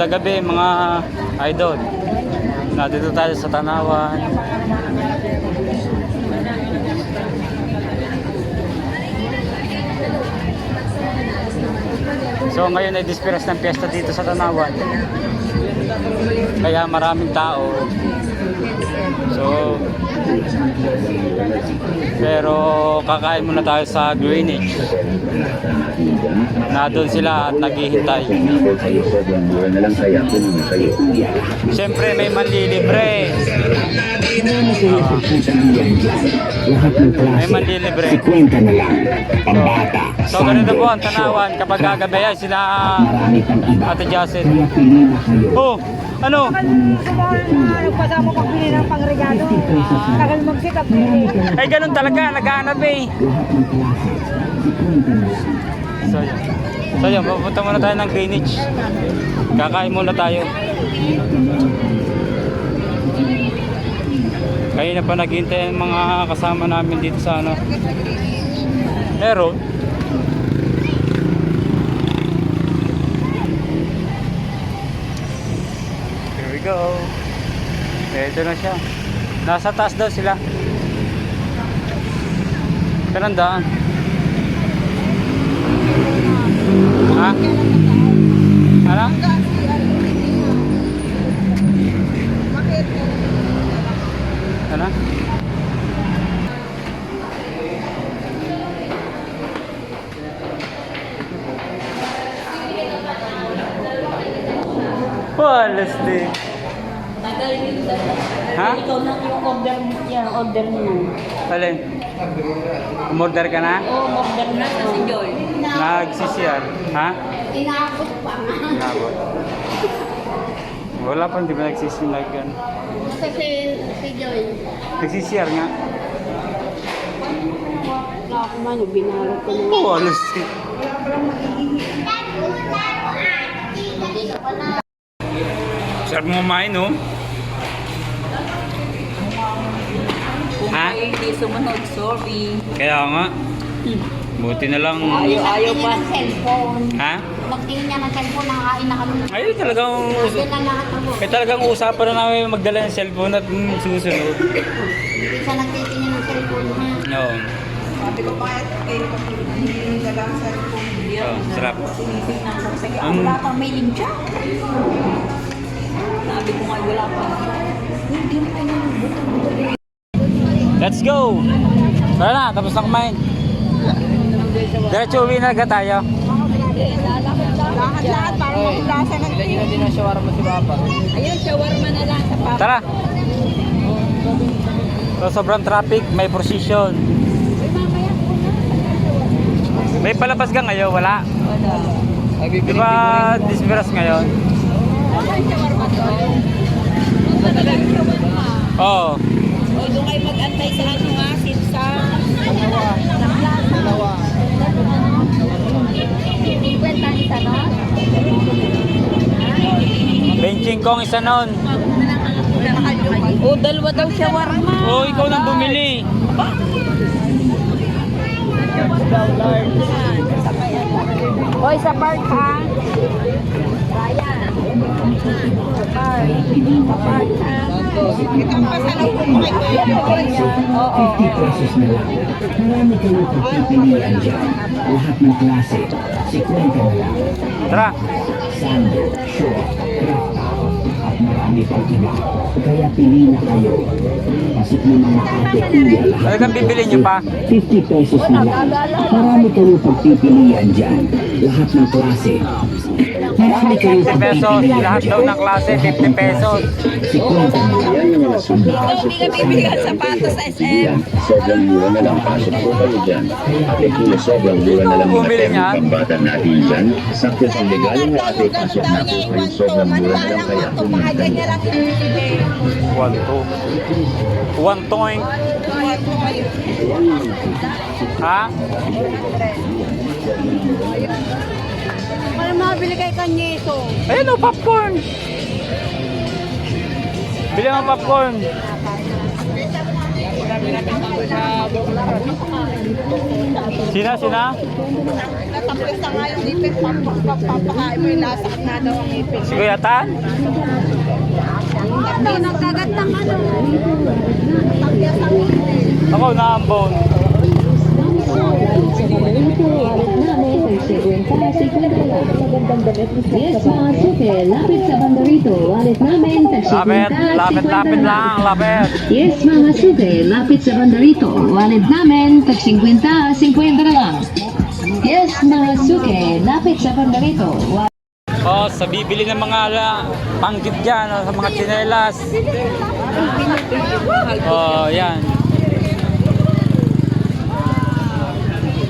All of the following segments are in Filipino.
Magandang gabi mga idol. Nandito tayo sa Tanawan. So ngayon ay disperas ng piyesta dito sa Tanawan. Kaya maraming tao. So pero kakain muna tayo sa Greenwich. Na doon sila at naghihintay. Siyempre may manlilibre. Klase. May manlilibre. 50 na lang. Pambata. So ganito po ang tanawan kapag sila Marami pang iba. Ate kayo. Oh, ano? Nagpasama pagbili ng pangregalo. Tagal magsikap bili. Ay ganun talaga, naghahanap eh. Lahat ng klase. 50 na lang. So yun. So yun, pupunta muna tayo ng Greenwich. Kakain muna tayo. Kaya na pa naghihintay ang mga kasama namin dito sa ano. Pero, Ito na siya. Nasa taas daw sila. Kanang daan. Ha? Ano? Walas din. Tagal din dala. Ha? Ikaw na yung order mo yan, order mo. Alin? Umorder ka na? Oo, order na sa si Joy. Nagsisiyar. Ha? Inaabot pa nga. Inabot. Wala pa, hindi ba nagsisinag yan? Kasi si Joy. Nagsisiyar nga. Na ako man, binalot ko na. Oh, alas din. Sarap mo kumain, no? Ha? ay hindi sumunod, sorry. Kaya nga. Buti na lang. Ayaw-ayaw pa. ng cellphone. Ha? Magtingin niya ng cellphone, nakakain na kami. Ay, talagang... Na lahat Eh, talagang usapan na namin magdala ng cellphone at mm, susunod. Hindi siya nagtitingin ng cellphone ha. No. Sabi ko, bakit kayo pagpili na lang sa Oh, sarap. Sinisip ng sarsay. Um, Wala pang may link siya. Sabi ko nga, wala pa. Hindi mo kayo buto-buto. Let's go! Tara na, tapos na kumain. Diretso uwi na agad tayo. Lahat-lahat para makulasa ng team. Ayun, shawarma na lang sa papa. Tara! So, sobrang traffic, may procession. May palabas ka ngayon, wala? Wala. Di ba disperas ngayon? Oo. Oh. O, doon kayo mag-antay sa ano nga, sa Dalawa. Kwenta ni Tanon. Benching kong isa nun. O, dalawa daw shawarma. Oo, oh, ikaw nang bumili. Hoy, sa park ha. Itong pasalubong kay Kuya Joy. 50 pesos na lang. Marami kayo pagpipilian dyan. Lahat ng klase. 50 na lang. Tara. Sando, short, craft at marami pang iba. Kaya pili na kayo. Pasok ng mga ate kuya lahat. Talagang bibili niyo pa? 50 pesos na lang. Marami kayo pagpipilian dyan. Lahat ng klase. Marami kayo 50 pesos. Lahat daw ng klase, 50 pesos. 50 na lang. Ikaw, hindi ka bibili ng sapatos sa SM. Sobrang mura na lang. Pasok po kayo dyan. Ate kuya, sobrang mura na lang mga Bumili niya? termong pambata natin dyan. Sakto sa regalo ng ate, pasok na po kayo. Sobrang mura na lang kaya ibibili. One, two. One toink. Ha? Para mabili kay Kanyeso. Ayun o, popcorn. Bili mo popcorn. Sina, sina? Natapos na nga yung ipin, papakain mo yung lasa na daw ang ipin. Si Kuya Tan? Nagkagat ng ano. Ako, naambon. Yes, mga suke, lapit sa bandarito. Wallet namin, Lapit, 50, lapit, 50 lapit lang, lapit. Yes, mga suke, lapit sa bandarito. Wallet namin, tag 50, 50 na lang. Yes, mga suke, lapit sa bandarito. Wa- Oh, sa bibili ng mga la, panggit dyan, oh, sa mga tsinelas. Oh, yan.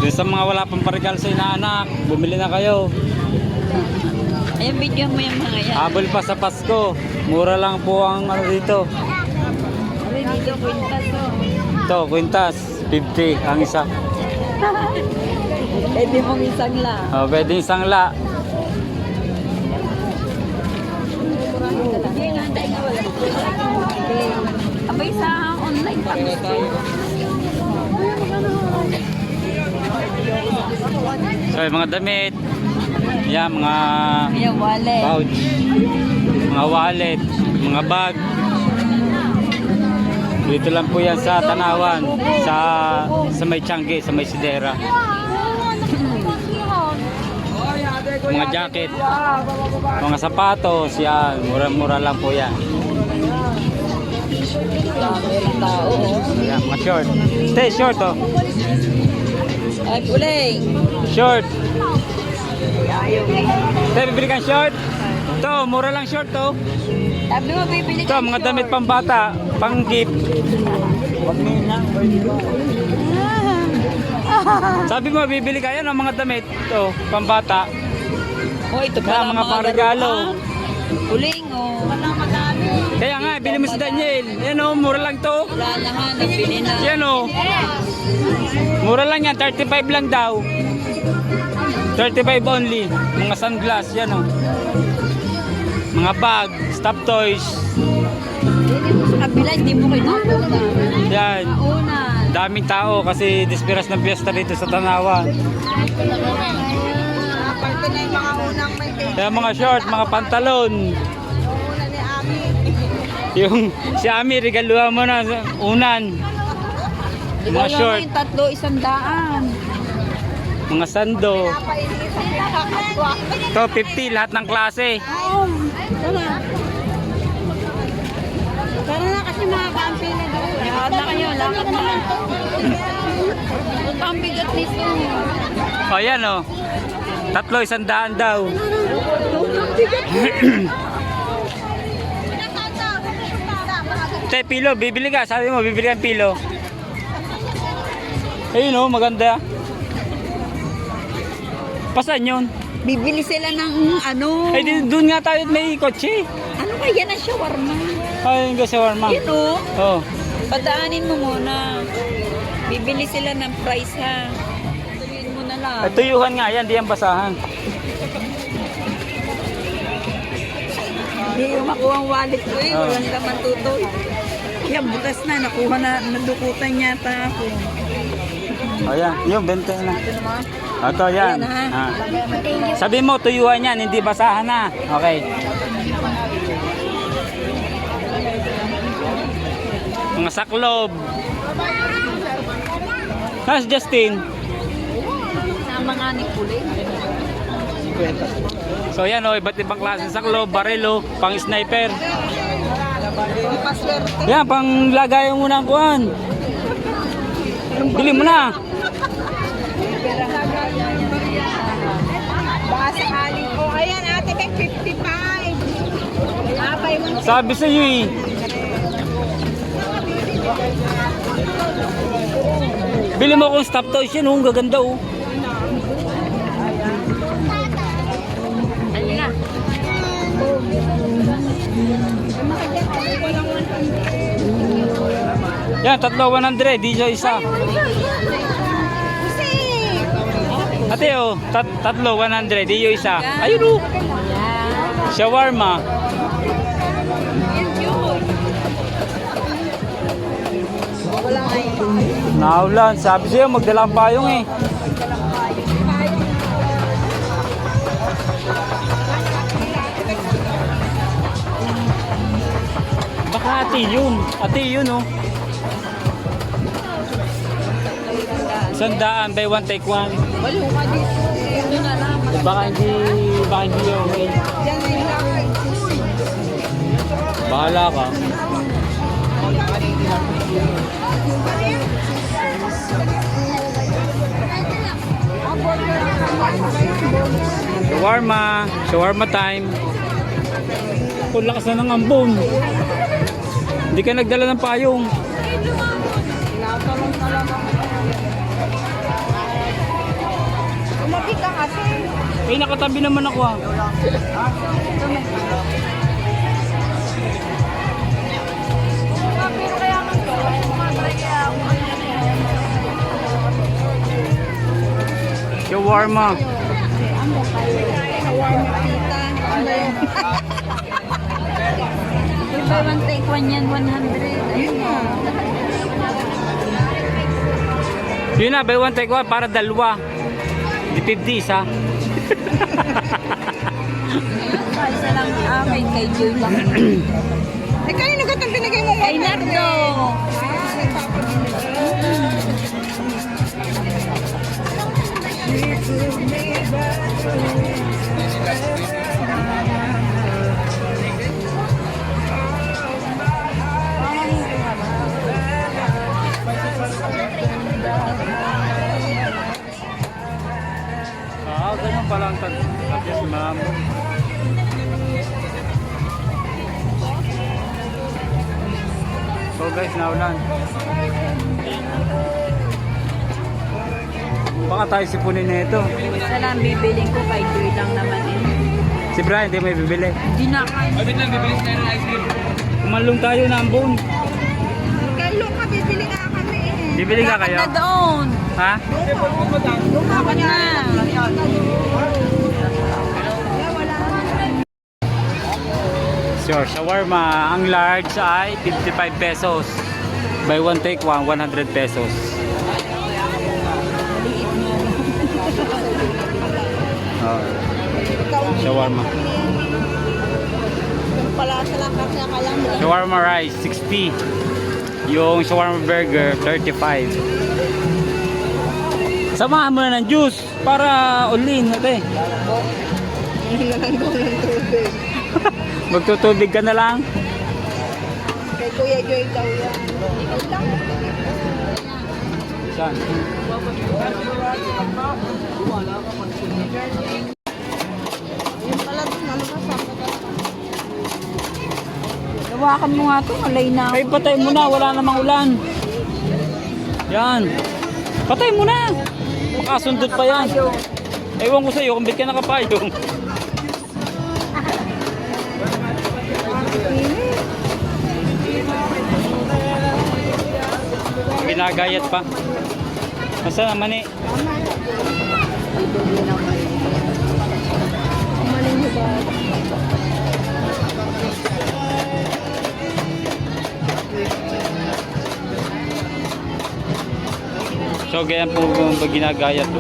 Doon sa mga wala pang parigal sa inaanak, bumili na kayo. Ayan, video mo yung mga yan. Habol pa sa Pasko. Mura lang po ang ano dito. Ay, dito, kwintas to. Ito, kwintas. 50 ang isa. Pwede mong isang lang. Oh, pwede isang la. Abay sa online pa. So, yung mga damit. Yan, mga Ayan, wallet. pouch. Mga wallet. Mga bag. Dito lang po yan sa Tanawan. Sa, sa may Changi, sa may Sidera. Mga jacket. Mga sapatos. Yan. Mura-mura lang po yan. Yan, mga short. Stay short oh. Ay, puling. Short. Stay, bibili kang short. Ito, mura lang short to. Sabi mo, bibili Ito, mga damit pang bata, pang gift. Sabi mo, bibili ka yan ng mga damit. Ito, pang bata. Oh, ito Kaya pala mga parigalo. laruan. Si Daniel. Yan o, mura lang to. Wala na nabili na. Yan o. Mura lang yan, 35 lang daw. 35 only. Mga sunglass, yan o. Mga bag, stop toys. Sa kabila, hindi mo. Yan. Daming tao kasi disperas ng piyesta dito sa Tanawa. Aparte na yung mga unang may cake. Kaya mga short, mga pantalon. Yung si Ami, regaluhan mo na unan. Mga Wala short, yung tatlo, isang daan. mga sando. Ito, 50 lahat ng klase. Tara na kasi mga kampila doon. Lakad na kayo, lakad na. Ang bigat nito. O yan o. Tatlo, isang daan daw. Te, pilo, bibili ka. Sabi mo, bibili kang pilo. Ayun o, maganda. Pasan yun? Bibili sila ng ano. Ay, di- doon nga tayo may kotse. Ano kaya na shawarma? Ay, yung shawarma. Yun o. Oh. Padaanin mo muna. Bibili sila ng price ha. Tuloyin mo na lang. Ay, tuyuhan nga yan, di yan basahan. Hindi yung makuha ang wallet ko eh. Oo. Walang laman tutoy. Yan, butas na. Nakuha na. Nadukutan yata ako. O yan, yung bente na. Ito yan. Ayan, ha? Ah. Sabi mo, tuyuhan yan, hindi basahan na. Okay. Mga saklob. Nas Justin. Sama nga ni Kulay. So yan o, iba't ibang klase ng saklob, barelo, pang sniper. Paswerte. Yan, pang lagay mo ng kuhan. Bili mo na. Baka sakali. Ayan ate, may 55. Abay mo. Sabi sa iyo eh. Bili mo kung stop toys yan, oh, gaganda oh. Ayun na. Yan, tatlo 100. Di siya isa. Ate oh, tat tatlo 100. Di yung isa. Ayun oh. Shawarma. Naulan. Sabi siya magdalang payong eh. Baka ate yun. Ate yun oh. Sandaan, buy one take one. Walo ka dito. Ito na lang. Baka hindi, baka hindi okay. Bahala ka. Shawarma. Shawarma time. Kung lakas na ng ambon. Hindi ka nagdala ng payong. Eh, nakatabi naman ako ah. To. Kaya Shawarma. Shawarma? If buy one take one yan, 100. Ayun na. Yun na, buy one take one para dalawa. Di 50 isa. Isa lang akin kay Joy lang. Eh, kanino ka itong binigay mo? Kay Nardo. Ah, ganyan pala ang tag. Yes, ma'am. So guys, naulan. Baka tayo sipunin na ito. Isa lang bibiling ko kay Joy lang naman eh. Si Brian, hindi may bibili. Hindi na kaya. Kumalong tayo na ambon. Kalo ka, bibili nga kami eh. Bibili ka kayo? na doon. Ha? Dapat na. Sure, shawarma. Ang large ay 55 pesos. Buy one take one, 100 pesos. Oh, shawarma. Shawarma rice, 60. Yung shawarma burger, 35. Samahan mo na ng juice para ulin natin. Hindi na lang daw ng tubig. Magtutubig ka na lang. Kay Kuya Joy daw yan. Ikaw lang. Saan? Hawakan mo nga to, malay na ako. Ay, patay mo na. Wala namang ulan. Yan. Patay mo na. Makasundot pa yan. Ewan ko sa'yo kung ba't ka nakapayong. Binagayat pa. Masa naman eh. So, ganyan po po ginagayat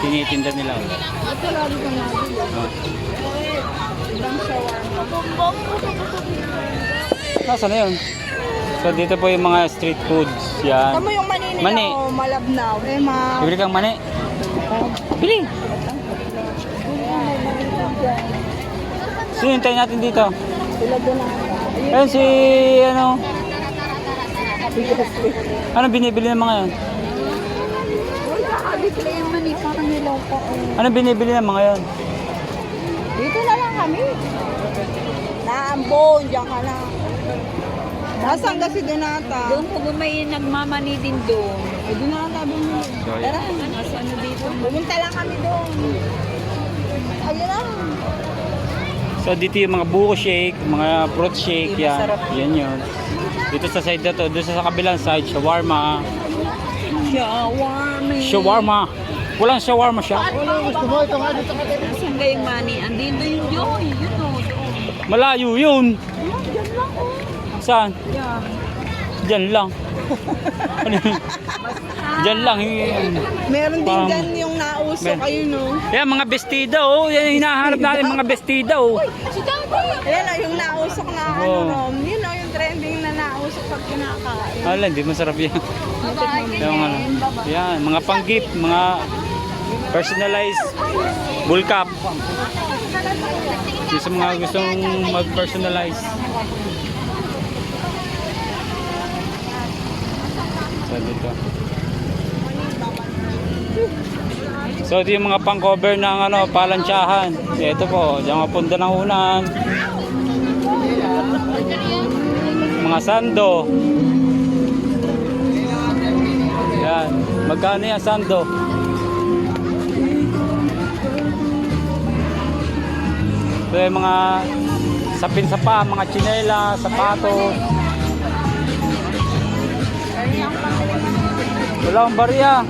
tinitinda nila. Ito lagi. Oh. Ibang shawarma. Nasaan na yun? So dito po yung mga street foods. Yan. Tama yung mani nila. Mani. Oh, malabnaw. Eh, ma... Bibili kang mani? Bili! Sino hintayin natin dito? Na. Ayun si ano? Ano binibili ng mga yan? Wala, pa. Oh. Ano binibili ng mga yan? Dito na lang kami. Naambon, diyan ka na. Nasaan kasi Donata? Doon po may nagmamani din doon? Ay, doon na lang tabi mo. So, Tara, Mas ano dito? pumunta lang kami doon. Ayun lang. so dito yung mga buko shake, mga fruit shake, yan. Masarap. Yan yun. Dito sa side na to, dito sa kabilang side, shawarma. Shawarma. Shawarma. Walang shawarma siya. Nasaan kayong money? Andito yung Joy. Yun o. doon. Malayo yun. Saan? Yan. Diyan lang. Ano yun? Diyan lang. yun. Meron din Pam- dyan yung nauso kayo, no? Yan, mga bestida oh. Yan yung hinahanap natin, mga bestida oh. Ayan o, yung nausok na ano. Rom. Yun o, yung trending na nausok pag kinakain. Ala, hindi masarap yan. Yung ano, yan, mga pang-gift, mga personalized bull cup. Yung sa mga gustong mag-personalize. So, dito. So, ito yung mga pang-cover ng ano, palansyahan. Ito po, yung mga punda ng unan. Mga sando. Yan. Magkano yan, Sando? Ito yung mga sapin sa pa, mga tsinela, sapatos. Wala akong barya.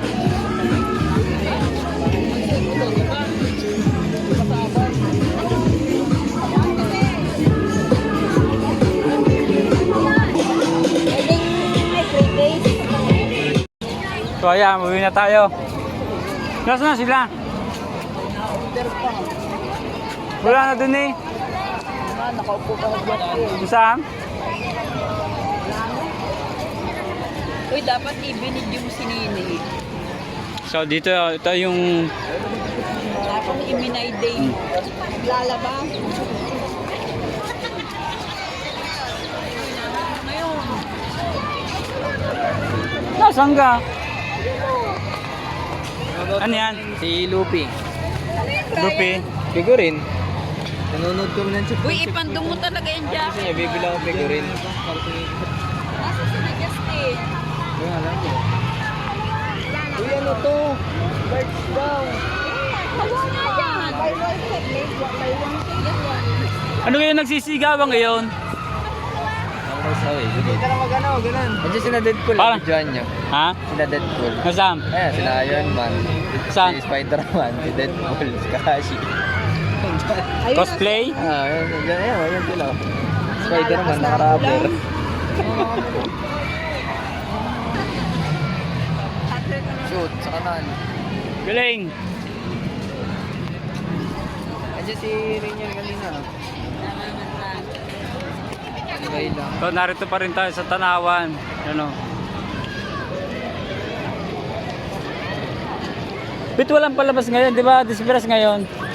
So ayan, uwi na tayo. Nasaan na sila? Wala na dun eh. Saan? Uy, dapat ibinid yung sinini. So dito, ito yung Tapos iminay day. Lalaba. Nasaan ka? Ano yan? Si Lupi. Lupi. Figurin. Nanonood kami ng chip. Uy, ipandong mo talaga yung Kasi jacket. niya, bibili ako figurin. Nasa sila Justin? Yung alam mo. Uy, ano to? Birds daw. Wala na yan. Buy one set, one set. Ano kayo nagsisigawan ngayon? Ang sa eh. Hindi ka na magano, ganun. Andiyan sila Deadpool. Parang-. Videoan nyo. Ha? Sila Deadpool. Nasaan? Ayan, sila Iron Man. Saan? Si Spider-Man, si Deadpool, si Kakashi. Ayun na, Cosplay? Ah, ayan, ayan, ayan, ayan sila. Spider-Man, naka-rubber. Shoot, sa kanan. Galing. Andiyan si Rainier kanina. Okay lang. So narito pa rin tayo sa Tanawan. Ano? Bit walang palabas ngayon, di ba? Disperas ngayon.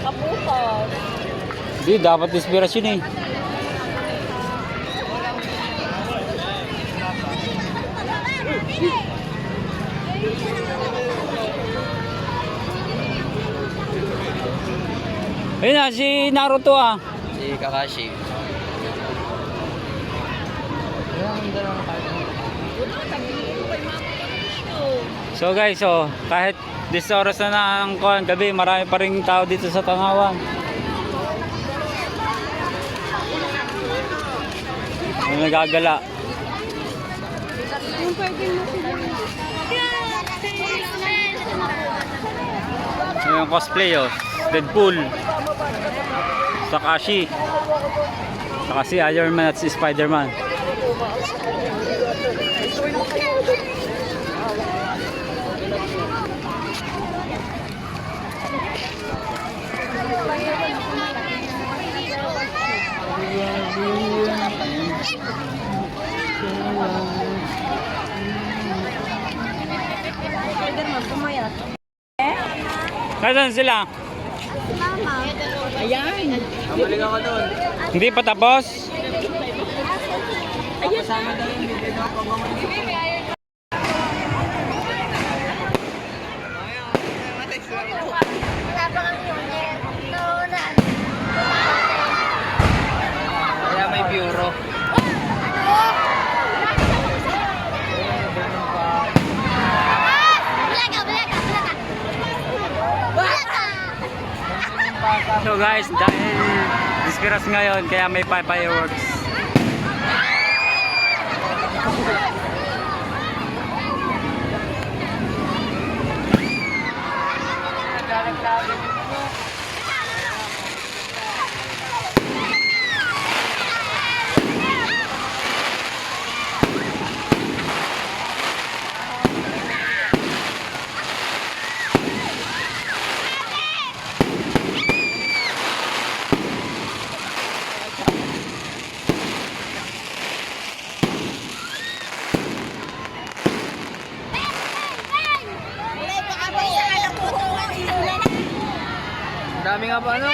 Kapupas. Di, dapat disperas yun eh. Ayun na, si Naruto ah. Si Kakashi. So guys, so kahit 10 oras na ng kuhan, gabi, marami pa rin tao dito sa Tanawan. May nagagala. Yung cosplay oh. Deadpool. Sakashi. Saka si Iron Man at si Spider-Man. Nasaan sila? Ayan. Balik ako doon. Hindi pa tapos? Kaya may bureau. So guys, dahil disperas ngayon kaya may fireworks. Ang dami nga ba ano?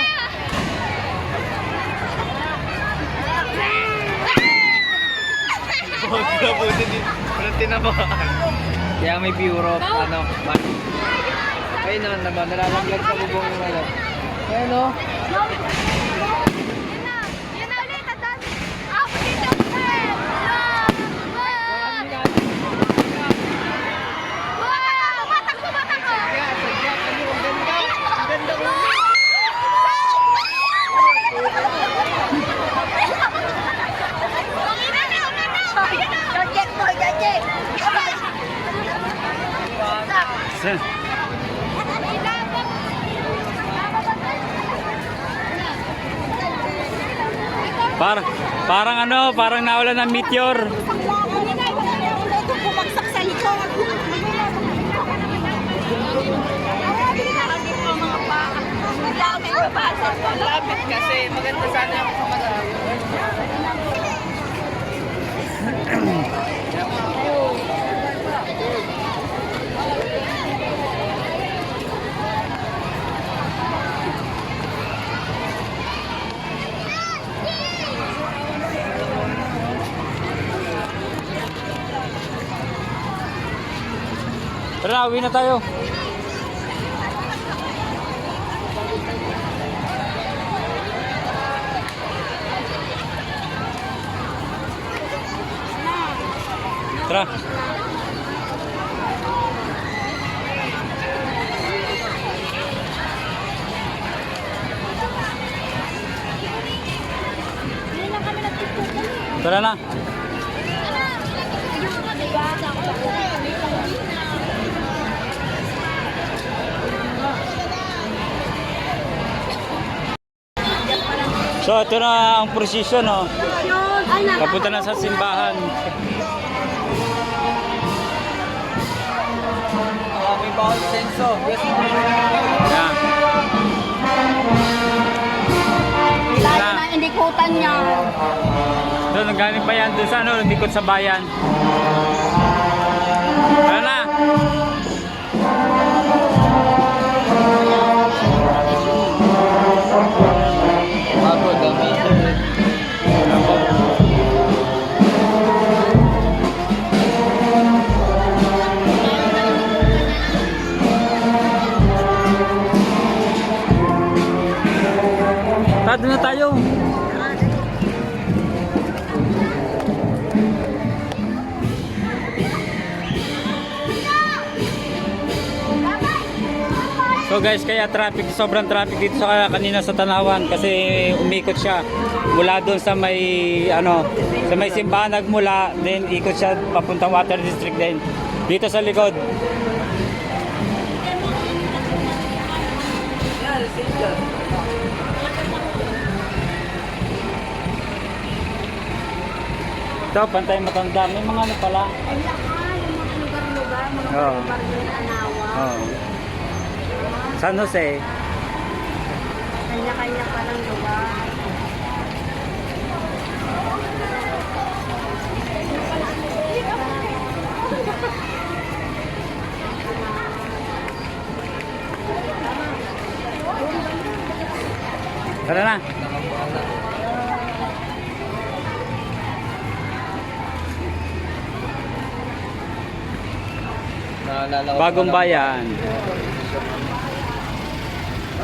Huwag na po din. Walang tinabahan. Kaya may bureau, ano, man. Ayun naman naman, nalalaglag sa bubong yung ano. Ayun o. Gadget boy, gadget! Par parang ano, parang nawala ng meteor. Lapit kasi, maganda sana yung kamadaan. Tara na, uwi na tayo. Tara. Tara na. So ito na ang prosesyon no. Papunta na sa simbahan. Ah, may bawal senso. Yes, Yan. Ilayo na indikutan niya. Doon nanggaling pa yan doon sa ano, likod sa bayan. Tara na. So guys, kaya traffic, sobrang traffic dito sa kanina sa Tanawan kasi umikot siya mula doon sa may ano, sa may simbahan nagmula, then ikot siya papuntang Water District din. Dito sa likod. Ito, pantay matanda. May mga ano pala. Laka, yung mga lugar-lugar, mga Oo. lugar ng anawa. Oh. San Jose. Kanya-kanya pa ng lugar. Tara na. Bagong bayan.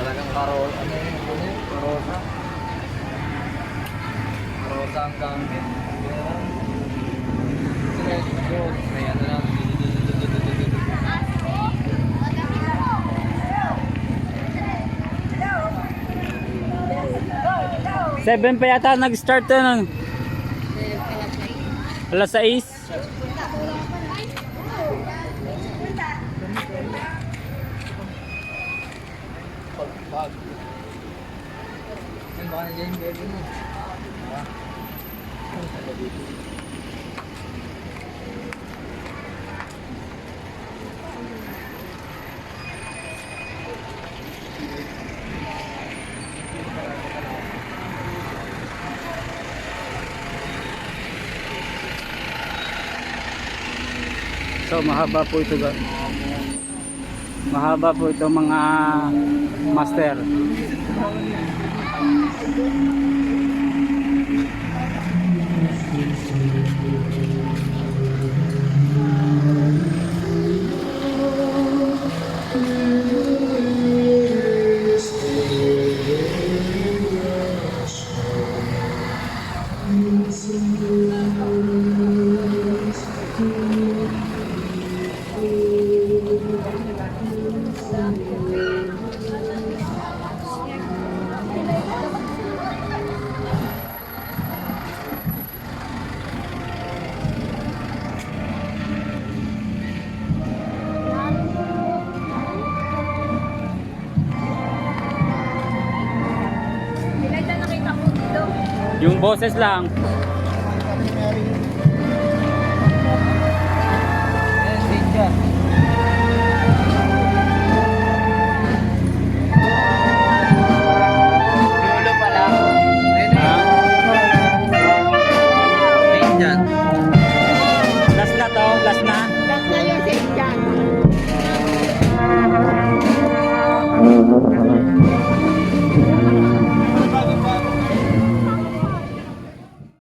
Talagang karo, ano yun, ano yun, karosa. Karosa ang gamit. May ano lang. Seven pa yata nag-start to. Alas 6. mahaba po ito guys. Mahaba po ito mga master. yung boses lang.